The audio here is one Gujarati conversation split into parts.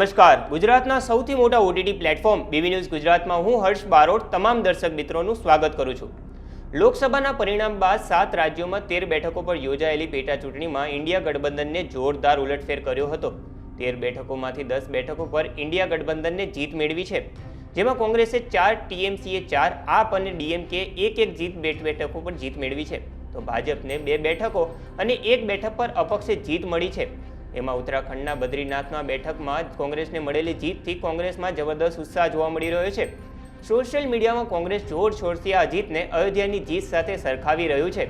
નમસ્કાર. ગુજરાતના સૌથી મોટા ઓટીટી પ્લેટફોર્મ બીવી ન્યૂઝ ગુજરાતમાં હું હર્ષ બારોટ તમામ દર્શક મિત્રોનું સ્વાગત કરું છું. લોકસભાના પરિણામ બાદ સાત રાજ્યોમાં તેર બેઠકો પર યોજાયેલી પેટા ચૂંટણીમાં ઇન્ડિયા ગઠબંધનને જોરદાર ઉલટફેર કર્યો હતો. તેર બેઠકોમાંથી દસ બેઠકો પર ઇન્ડિયા ગઠબંધનને જીત મેળવી છે. જેમાં કોંગ્રેસે ચાર, ટીએમસીએ ચાર, આપ અને ડીએમકે એક એક જીત બેઠ બેઠકો પર જીત મેળવી છે. તો ભાજપને બે બેઠકો અને એક બેઠક પર અપક્ષે જીત મળી છે. એમાં ઉત્તરાખંડના બદ્રીનાથમાં બેઠકમાં કોંગ્રેસને મળેલી જીતથી કોંગ્રેસમાં જબરદસ્ત ઉત્સાહ જોવા મળી રહ્યો છે. સોશિયલ મીડિયામાં કોંગ્રેસ જોરશોરથી આ જીતને અયોધ્યાની જીત સાથે સરખાવી રહ્યું છે.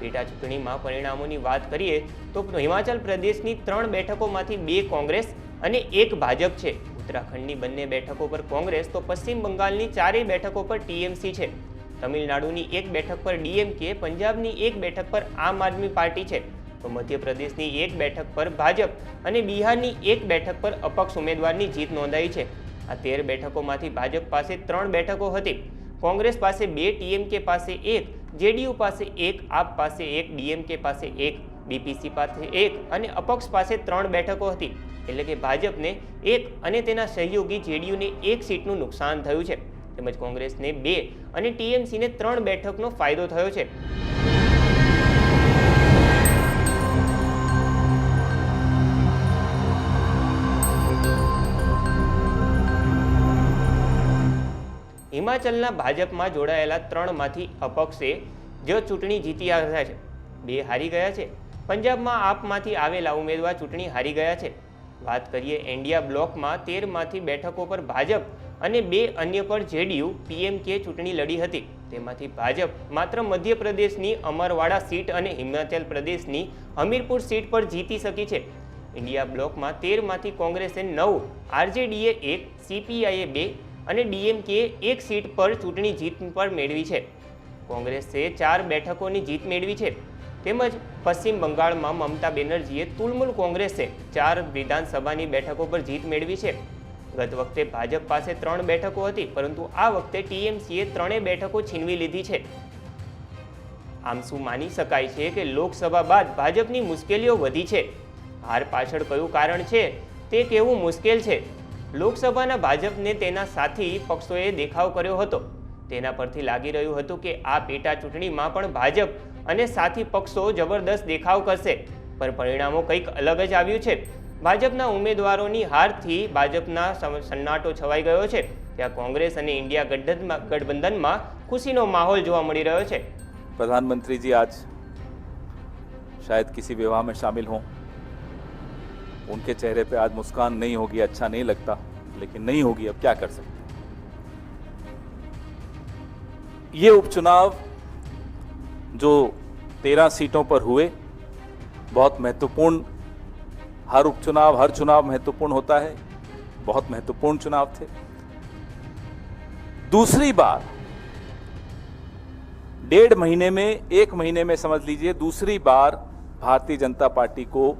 પેટા ચૂંટણીમાં પરિણામોની વાત કરીએ તો હિમાચલ પ્રદેશની ત્રણ બેઠકોમાંથી બે કોંગ્રેસ અને એક ભાજપ છે. ઉત્તરાખંડની બંને બેઠકો પર કોંગ્રેસ તો પશ્ચિમ બંગાળની ચારેય બેઠકો પર ટીએમસી છે. તમિલનાડુની એક બેઠક પર ડીએમકે, પંજાબની એક બેઠક પર આમ આદમી પાર્ટી છે. તો મધ્યપ્રદેશની એક બેઠક પર ભાજપ અને બિહારની એક બેઠક પર અપક્ષ ઉમેદવારની જીત નોંધાઈ છે. આ તેર બેઠકોમાંથી ભાજપ પાસે ત્રણ બેઠકો હતી. કોંગ્રેસ પાસે બે, ટીએમકે પાસે એક, જેડીયુ પાસે એક, આપ પાસે એક ડીએમકે પાસે એક, બીપીસી પાસે એક અને અપક્ષ પાસે ત્રણ બેઠકો હતી. એટલે કે ભાજપને એક અને તેના સહયોગી જેડીયુને એક સીટનું નુકસાન થયું છે. તેમજ કોંગ્રેસને બે અને ટીએમસીને ત્રણ બેઠકનો ફાયદો થયો છે. હિમાચલના ભાજપમાં જોડાયેલા ત્રણમાંથી અપક્ષે જો ચૂંટણી જીતી આવ્યા છે. બે હારી ગયા છે. પંજાબમાં આપમાંથી આવેલા ઉમેદવાર ચૂંટણી હારી ગયા છે. વાત કરીએ ઇન્ડિયા બ્લોકમાં, તેરમાંથી બેઠકો પર ભાજપ અને બે અન્ય પર જેડીયુ, પીએમકે ચૂંટણી લડી હતી. તેમાંથી ભાજપ માત્ર મધ્યપ્રદેશની અમરવાડા સીટ અને હિમાચલ પ્રદેશની હમીરપુર સીટ પર જીતી શકી છે. ઇન્ડિયા બ્લોકમાં તેરમાંથી કોંગ્રેસે નવ, આરજેડીએ એક, સીપીઆઈએ બે અને ડીએમકે એક સીટ પર ચૂંટણી જીત પર મેળવી છે. કોંગ્રેસે ચાર બેઠકોની જીત મેળવી છે. તેમજ પશ્ચિમ બંગાળમાં મમતા બેનર્જીએ તુલમુલ કોંગ્રેસે ચાર વિધાનસભાની બેઠકો પર જીત મેળવી છે. ગત વખતે ભાજપ પાસે ત્રણ બેઠકો હતી, પરંતુ આ વખતે ટીએમસીએ ત્રણેય બેઠકો છીનવી લીધી છે. આમ શું માની શકાય છે કે લોકસભા બાદ ભાજપની મુશ્કેલીઓ વધી છે? હાર પાછળ કયું કારણ છે? તે કહેવું મુશ્કેલ છે? લોકસભાના ભાજપને તેના સાથી પક્ષોએ દેખાવ કર્યો હતો. તેના પરથી લાગી રહ્યું હતું કે આ પેટા ચૂંટણીમાં પણ ભાજપ અને સાથી પક્ષો જબરદસ્ત દેખાવ કરશે. પણ પરિણામો કંઈક અલગ જ આવ્યું છે. ભાજપના ઉમેદવારોની હારથી ભાજપના સન્નાટો છવાઈ ગયો છે. ત્યાં કોંગ્રેસ અને ઇન્ડિયા ગઠબંધનમાં ખુશીનો માહોલ જોવા મળી રહ્યો છે. પ્રધાનમંત્રીજી, આજ શાયદ કિસી વિવાહમાં મેં શામિલ उनके चेहरे पे आज मुस्कान नहीं होगी अच्छा नहीं लगता, लेकिन नहीं होगी, अब क्या कर सकते ये उपचुनाव जो तेरह सीटों पर हुए, बहुत महत्वपूर्ण, हर उपचुनाव, हर चुनाव महत्वपूर्ण होता है, बहुत महत्वपूर्ण चुनाव थे। दूसरी बार, डेढ़ महीने में, एक महीने में समझ लीजिए, दूसरी बार भारतीय जनता पार्टी को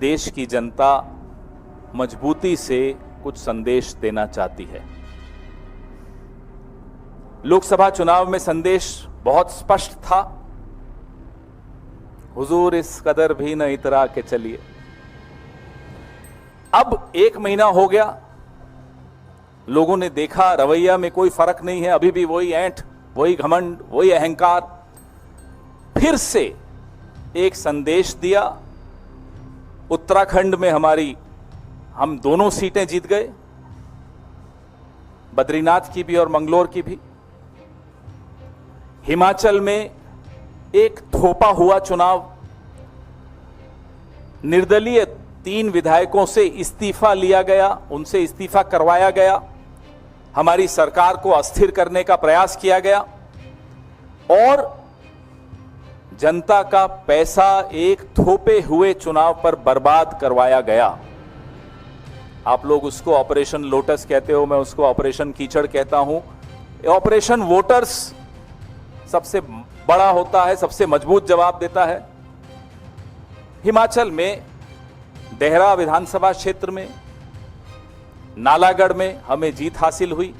देश की जनता मजबूती से कुछ संदेश देना चाहती है। लोकसभा चुनाव में संदेश बहुत स्पष्ट था। हुजूर इस कदर भी न इतरा के चलिए। अब एक महीना हो गया। लोगों ने देखा, रवैया में कोई फ़र्क नहीं है। अभी भी वही ऐंठ, वही घमंड, वही अहंकार। फिर से एक संदेश दिया। उत्तराखंड में हमारी, हम दोनों सीटें जीत गए। बद्रीनाथ की भी और मंगलोर की भी। हिमाचल में एक थोपा हुआ चुनाव। निर्दलीय तीन विधायकों से इस्तीफा लिया गया, उनसे इस्तीफा करवाया गया। हमारी सरकार को अस्थिर करने का प्रयास किया गया। और जनता का पैसा एक थोपे हुए चुनाव पर बर्बाद करवाया गया। आप लोग उसको ऑपरेशन लोटस कहते हो, मैं उसको ऑपरेशन कीचड़ कहता हूँ। ऑपरेशन वोटर्स सबसे बड़ा होता है, सबसे मज़बूत जवाब देता है। हिमाचल में, देहरा विधानसभा क्षेत्र में, नालागढ़ में हमें जीत हासिल हुई।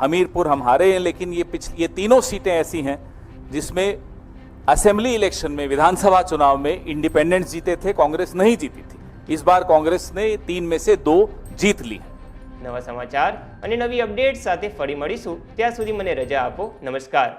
हमीरपुर हम हारे हैं, लेकिन ये पिछली, ये तीनों सीटें ऐसी हैं जिसमें असेंबली इलेक्शन में विधानसभा चुनाव में इंडिपेंडेंट्स जीते थे कांग्रेस नहीं जीती थी इस बार कांग्रेस ने तीन में से दो जीत ली है નવા સમાચાર અને નવી અપડેટ સાથે ફરી મળીશું ત્યાં સુધી મને રજા આપો નમસ્કાર